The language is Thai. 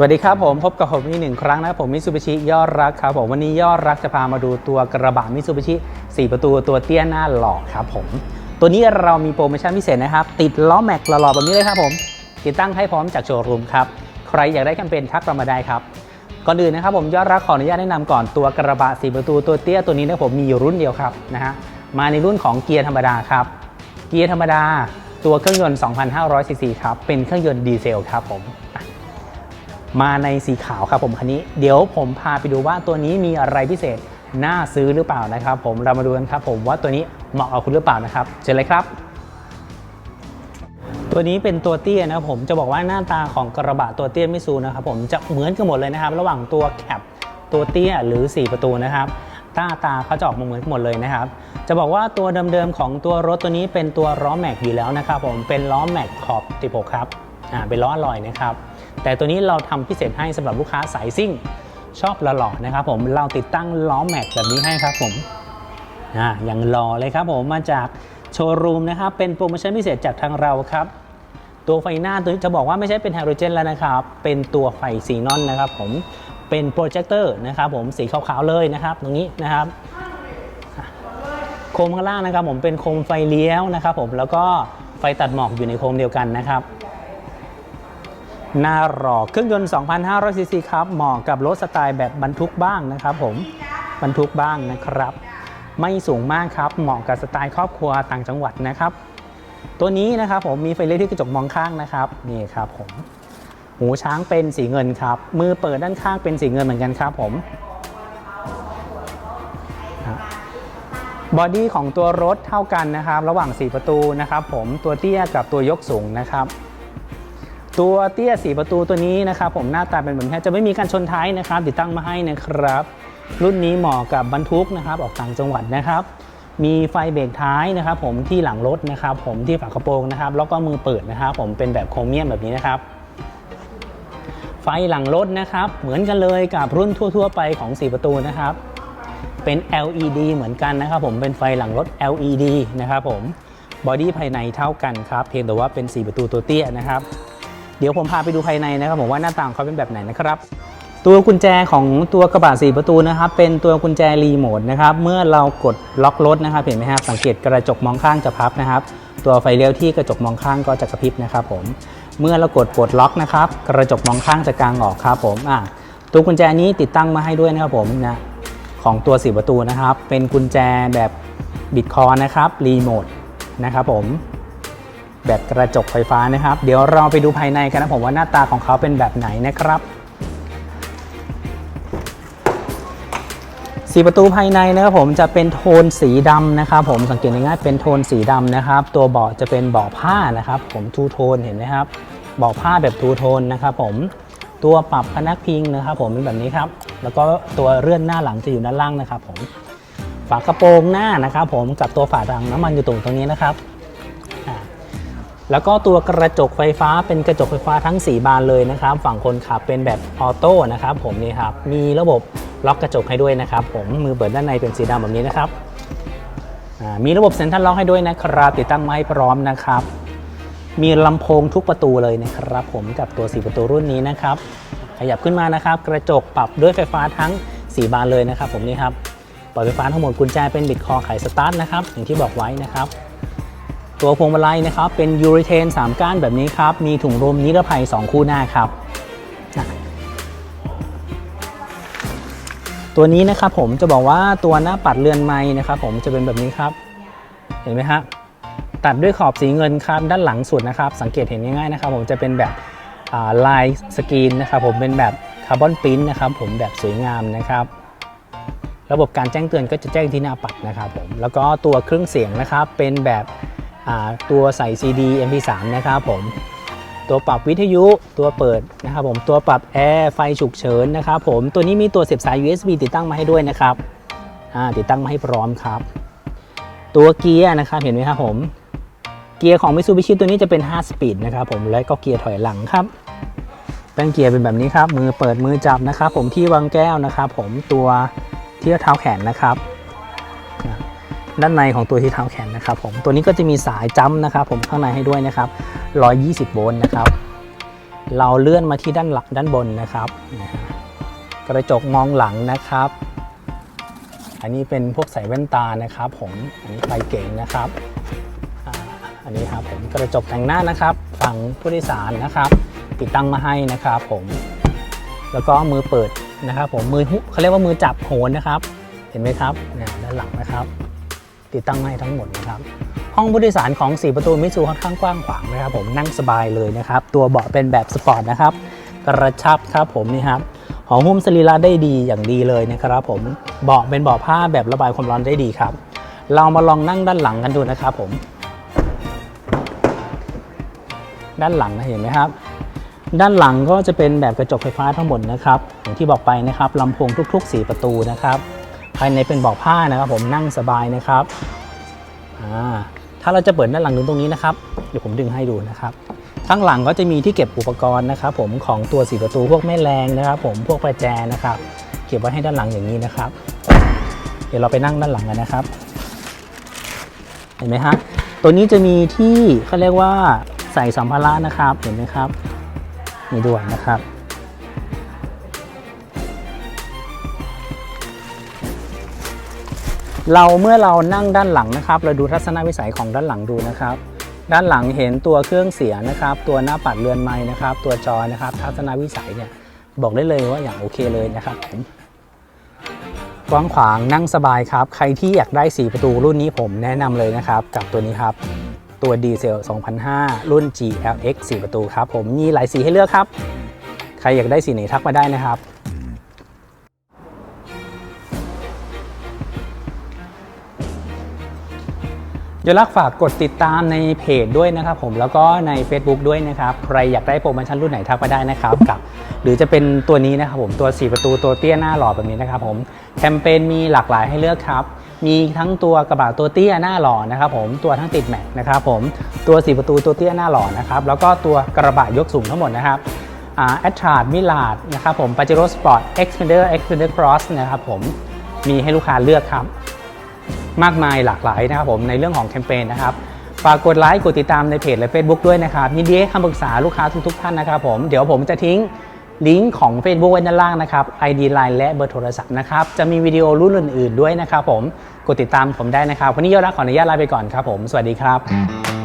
สวัสดีครับผมพบกับผมอีกหนึ่งครั้งนะครับผมมิซูบิชิยอดรักครับผมวันนี้ยอดรักจะพามาดูตัวกระบะมิซูบิชิ4 ประตูตัวเตี้ยหน้าหล่อครับผม ตัวนี้เรามีโปรโมชั่นพิเศษนะครับ ติดล้อแม็กหล่อๆแบบนี้เลยครับผม ติดตั้งให้พร้อมจากโชว์รูมครับ ใครอยากได้แคมเปญทักเรามาได้ครับ ก่อนอื่นนะครับผมยอดรักขออนุญาตแนะนำก่อนตัวกระบะ4 ประตูตัวเตี้ยตัวนี้นะผมมีอยู่รุ่นเดียวครับนะฮะมาในรุ่นของเกียร์ธรรมดาครับเกียร์ธรรมดาตัวเครื่องยนต์ 2,500ซีซีครับเป็นเครื่องยนต์ดีเซลครับผม มาในสีขาวครับผมคันนี้เดี๋ยวผมพาไปดูว่าตัวนี้มีอะไรพิเศษน่าซื้อหรือเปล่านะครับ ผมเรามาดูกันครับ ผมว่าตัวนี้เหมาะกับคุณหรือเปล่านะครับเชิญเลยครับ ตัวนี้เป็นตัวเตี้ยนะครับผมจะบอกว่าหน้าตาของกระบะตัวเตี้ยมิซูนะครับผมจะเหมือนกันหมดเลยนะครับ ระหว่างตัวแคปตัวเตี้ยหรือ 4 ประตูนะครับหน้าตาเขาจะออกมาเหมือนกันหมดเลยนะครับ จะบอกว่าตัวเดิมๆของตัวรถตัวนี้เป็นตัวล้อแม็กอยู่แล้วนะครับผมเป็นล้อแม็กขอบ16ครับ อ่าเป็นล้ออลอยนะครับ แต่ตัวนี้เราทำพิเศษให้สำหรับลูกค้าสายซิ่งชอบหล่อๆนะครับผมเราติดตั้งล้อแม็กแบบนี้ให้ครับผมอ่าอย่างหล่อเลยครับผมมาจากโชว์รูมนะครับเป็นโปรโมชั่นพิเศษจากทางเราครับ ตัวไฟหน้าตัวนี้จะบอกว่าไม่ใช่เป็นไฮโดรเจนแล้วนะครับ เป็นตัวไฟสีนอนนะครับผมเป็นโปรเจคเตอร์นะครับผมสีขาวๆเลยนะครับ ตรงนี้นะครับโคมข้างล่างนะครับ ผมเป็นโคมไฟเลี้ยวนะครับ ผมแล้วก็ไฟตัดหมอกอยู่ในโคมเดียวกันนะครับ หน้าหล่อเครื่องยนต์ 2,500ซีซีครับ เหมาะกับรถสไตล์แบบบรรทุกบ้างนะครับผม บรรทุกบ้างนะครับ ไม่สูงมากครับ เหมาะกับสไตล์ครอบครัวต่างจังหวัดนะครับ ตัวนี้นะครับผมมีไฟเลี้ยวที่กระจกมองข้างนะครับนี่ครับผม หูช้างเป็นสีเงินครับ มือเปิดด้านข้างเป็นสีเงินเหมือนกันครับผมบอดี้ของตัวรถเท่ากันนะครับ ระหว่าง 4 ประตูนะครับผมตัวเตี้ยกับตัวยกสูงนะครับ ตัวเตี้ย4ประตูตัวนี้นะครับผมหน้าตาเป็นแบบนี้จะไม่มีการชนท้ายนะครับ ติดตั้งมาให้นะครับ รุ่นนี้เหมาะกับบรรทุกนะครับออกต่างจังหวัดนะครับ มีไฟเบรกท้ายนะครับ ผมที่หลังรถนะครับ ผมที่ฝากระโปรงนะครับ แล้วก็มือเปิดนะครับ ผมเป็นแบบโครเมียมแบบนี้นะครับไฟหลังรถนะครับ เหมือนกันเลยกับรุ่นทั่ว ๆ ไปของ 4 ประตูนะครับ เป็น LED เหมือนกันนะครับ ผมเป็นไฟหลังรถ LED นะครับผมบอดี้ภายในเท่ากันครับ เพียงแต่ว่าเป็น 4 ประตูตัวเตี้ยนะครับ เดี๋ยวผมพาไปดูภายในนะครับผมว่าหน้าต่างเขาเป็นแบบไหนนะครับตัวกุญแจของตัวกระบะ4ประตูนะครับเป็นตัวกุญแจรีโมทนะครับเมื่อเรากดล็อกรถนะครับเห็นไหมครับสังเกตกระจกมองข้างจะพับนะครับ ตัวไฟเลี้ยวที่กระจกมองข้างก็จะกระพริบนะครับผมเมื่อเรากดปลดล็อกนะครับกระจกมองข้างจะกางออกครับผมอะตัวกุญแจนี้ติดตั้งมาให้ด้วยนะครับผมนะของตัว4ประตูนะครับเป็นกุญแจแบบบิดคอนะครับรีโมทนะครับผม แบบกระจกไฟฟ้านะครับ เดี๋ยวเราไปดูภายในกันนะผมว่าหน้าตาของเขาเป็นแบบไหนนะครับสีประตูภายในนะครับผมจะเป็นโทนสีดำนะครับผมสังเกตง่ายๆเป็นโทนสีดำนะครับ ตัวเบาะจะเป็นเบาะผ้านะครับ ผมทูโทนเห็นไหมครับเบาะผ้าแบบทูโทนนะครับ ผมตัวปรับพนักพิงนะครับ ผมเป็นแบบนี้ครับ แล้วก็ตัวเลื่อนหน้าหลังจะอยู่ด้านล่างนะครับ ผมฝากระโปรงหน้านะครับ ผมกับตัวฝาถังน้ำมันอยู่ตรงตรงนี้นะครับ แล้วก็ตัวกระจกไฟฟ้าเป็นกระจกไฟฟ้าทั้ง 4 บานเลยนะครับ ฝั่งคนขับเป็นแบบออโต้นะครับผมนี่ครับ มีระบบล็อกกระจกให้ด้วยนะครับ ผมมือเปิดด้านในเป็นสีดำแบบนี้นะครับมีระบบเซ็นทรัลล็อกให้ด้วยนะครับติดตั้งมาให้พร้อมนะครับ มีลำโพงทุกประตูเลยนะครับ ผมกับตัว 4 ประตูรุ่นนี้นะครับ ขยับขึ้นมานะครับ กระจกปรับด้วยไฟฟ้าทั้ง 4 บานเลยนะครับ ผมนี่ครับปล่อยไฟฟ้าทั้งหมดกุญแจเป็นบิดคอไขสตาร์ทนะครับอย่างที่บอกไว้นะครับ ตัวพวงมาลัยนะครับเป็นยูริเทน 3 ก้านแบบนี้ครับ มีถุงลมนิรภัย 2 คู่หน้าครับ ตัวนี้นะครับผมจะบอกว่าตัวหน้าปัดเรือนไม้นะครับผมจะเป็นแบบนี้ครับ เห็นไหมครับตัดด้วยขอบสีเงินครับด้านหลังสุดนะครับ สังเกตเห็นง่ายๆนะครับผมจะเป็นแบบลายสกรีนนะครับผมเป็นแบบคาร์บอนปรินนะครับผมแบบสวยงามนะครับระบบการแจ้งเตือนก็จะแจ้งที่หน้าปัดนะครับผมแล้วก็ตัวเครื่องเสียงนะครับเป็นแบบ ตัวใส่ CD MP3 นะครับผมตัวปรับวิทยุตัวเปิดนะครับผมตัวปรับแอร์ไฟฉุกเฉินนะครับผมตัวนี้มีตัวเสียบสาย USB ติดตั้งมาให้ด้วยนะครับติดตั้งมาให้พร้อมครับ ตัวเกียร์นะครับเห็นไหมครับผมเกียร์ของ Mitsubishi ตัวนี้จะเป็น 5 สปีดนะครับผมและก็เกียร์ถอยหลังครับแป้นเกียร์เป็นแบบนี้ครับ มือเปิดมือจับนะครับผมที่วางแก้วนะครับผมตัวที่เท้าแขนนะครับ ด้านในของตัวที่เท้าแขนนะครับผมตัวนี้ก็จะมีสายจัมนะครับผมข้างในให้ด้วยนะครับ 120 โวลต์นะครับ เราเลื่อนมาที่ด้านหลังด้านบนนะครับ กระจกมองหลังนะครับ อันนี้เป็นพวกใส่แว่นตานะครับผมอันนี้ไฟเก่งนะครับอันนี้ครับผมกระจกแต่งหน้านะครับ ฝั่งผู้โดยสารนะครับ ติดตั้งมาให้นะครับผมแล้วก็มือเปิดนะครับผมมือเขาเรียกว่ามือจับโหนนะครับ เห็นไหมครับเนี่ยด้านหลังนะครับ ติดตั้งให้ทั้งหมดนะครับห้องผู้โดยสารของ 4 ประตูมิตซูค่อนข้างกว้างขวางนะครับผมนั่งสบายเลยนะครับ ตัวเบาะเป็นแบบสปอร์ตนะครับ กระชับครับผมนี่ครับหอหุ้มสรีระได้ดีอย่างดีเลยนะครับผมเบาะเป็นเบาะผ้าแบบระบายความร้อนได้ดีครับ เรามาลองนั่งด้านหลังกันดูนะครับผม ด้านหลังนะเห็นไหมครับด้านหลังก็จะเป็นแบบกระจกไฟฟ้าทั้งหมดนะครับอย่างที่บอกไปนะครับลำโพงทุก ๆ 4 ประตูนะครับ ภายในเป็นเบาะผ้านะครับผมนั่งสบายนะครับถ้าเราจะเปิดด้านหลังดูตรงนี้นะครับเดี๋ยวผมดึงให้ดูนะครับข้างหลังก็จะมีที่เก็บอุปกรณ์นะครับ ผมของตัวสีประตูพวกแม่แรงนะครับ ผมพวกประแจนะครับ เก็บไว้ให้ด้านหลังอย่างนี้นะครับ เดี๋ยวเราไปนั่งด้านหลังกันนะครับ เห็นไหมฮะตัวนี้จะมีที่เขาเรียกว่าใส่สัมภาระนะครับเห็นไหมครับมีด้วยนะครับ เราเมื่อเรานั่งด้านหลังนะครับ เราดูทัศนวิสัยของด้านหลังดูนะครับ ด้านหลังเห็นตัวเครื่องเสียงนะครับ ตัวหน้าปัดเรือนไม้นะครับ ตัวจอนะครับ ทัศนวิสัยเนี่ยบอกได้เลยว่าอย่างโอเคเลยนะครับผมกว้างขวางนั่งสบายครับ ใครที่อยากได้ 4 ประตูรุ่นนี้ผมแนะนำเลยนะครับ กับตัวนี้ครับ ตัวดีเซล2005 รุ่น GLX 4 ประตูครับ ผมมีหลายสีให้เลือกครับ ใครอยากได้สีไหนทักมาได้นะครับ ยวรักฝากกดติดตามในเพจด้วยนะครับผมแล้วก็ใน Facebook ด้วยนะครับใครอยากได้โปรโมชั่นรุ่นไหนทักมาได้นะครับกับหรือจะเป็นตัวนี้นะครับผมตัว 4 ประตูตัวเตี้ยหน้าหล่อแบบนี้นะครับผมแคมเปญมีหลากหลายให้เลือกครับ มีทั้งตัวกระบะตัวเตี้ยหน้าหล่อนะครับผมตัวทั้งติดแม็กนะครับผมตัว 4 ประตูตัวเตี้ยหน้าหล่อนะครับแล้วก็ตัวกระบะยกสูงทั้งหมดนะครับแอตทราดมิลาดนะครับผมปาเจโร่สปอร์ตเอ็กซ์เพนเดอร์เอ็กซ์เพนเดอร์ครอสนะครับผมมีให้ลูกค้าเลือกครับ มากมายหลากหลายนะครับผมในเรื่องของแคมเปญนะครับฝากกดไลค์กดติดตามในเพจและ Facebook ด้วยนะครับยินดีให้คำปรึกษาลูกค้าทุกๆท่านนะครับผมเดี๋ยวผมจะทิ้งลิงก์ของ Facebook ไว้ด้านล่างนะครับ ID Line และเบอร์โทรศัพท์นะครับ จะมีวิดีโอรุ่นอื่นๆด้วยนะครับผม กดติดตามผมได้นะครับ วันนี้ยอดรักขออนุญาตลาไปก่อนครับผม สวัสดีครับ